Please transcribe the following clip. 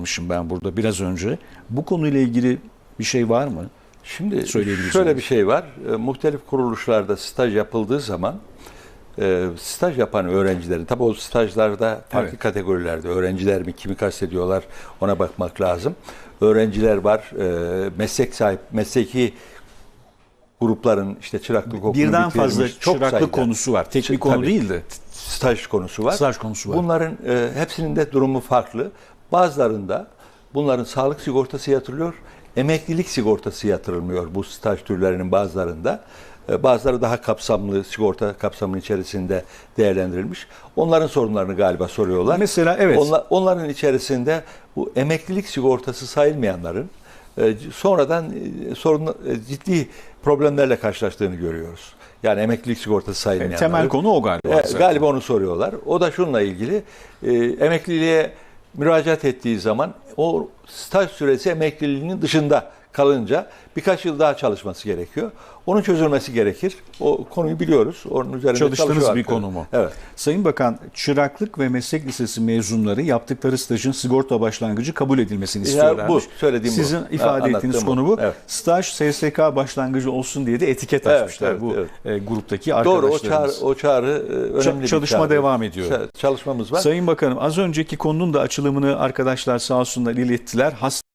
almışım ben burada biraz önce. Bu konuyla ilgili bir şey var mı? Şimdi şöyle bir şey var. E, muhtelif kuruluşlarda staj yapıldığı zaman e, staj yapan öğrencilerin, tabii o stajlarda farklı Evet. kategorilerde öğrenciler mi, kimi kastediyorlar ona bakmak lazım. Öğrenciler var, e, meslek sahip, mesleki grupların işte çıraklık okulunu Birden fazla çok çıraklık sayıda konusu var. Tek bir konu değil de. staj konusu var. Staj konusu var. Bunların e, hepsinin de durumu farklı. Bazılarında bunların sağlık sigortası yatırılıyor, emeklilik sigortası yatırılmıyor bu staj türlerinin bazılarında. E, bazıları daha kapsamlı sigorta kapsamının içerisinde değerlendirilmiş. Onların sorunlarını galiba soruyorlar. Mesela evet. Onla- onların içerisinde bu emeklilik sigortası sayılmayanların e, sonradan e, sorun e, ciddi problemlerle karşılaştığını görüyoruz. Yani emeklilik sigortası sayılmayanların. Temel konu o galiba. E, galiba onu soruyorlar. O da şununla ilgili. E, emekliliğe müracaat ettiği zaman o staj süresi emekliliğinin dışında kalınca birkaç yıl daha çalışması gerekiyor. Onun çözülmesi gerekir. O konuyu biliyoruz. Onun üzerinde Çalıştığınız bir konu mu? Evet. Sayın Bakan, çıraklık ve meslek lisesi mezunları yaptıkları stajın sigorta başlangıcı kabul edilmesini Ya istiyorlarmış. bu, söylediğim bu. Sizin Ha, ifade ettiğiniz anlattığım bu. konu bu. Evet. Staj SSK başlangıcı olsun diye de etiket Evet, açmışlar evet, bu evet. e, gruptaki Doğru o çağrı, arkadaşlarımız. o çağrı e, önemli bir çalışma çağrı. devam ediyor. Ç- Çalışmamız var. Sayın Bakanım az önceki konunun da açılımını arkadaşlar sağ olsunlar ilettiler. Hasta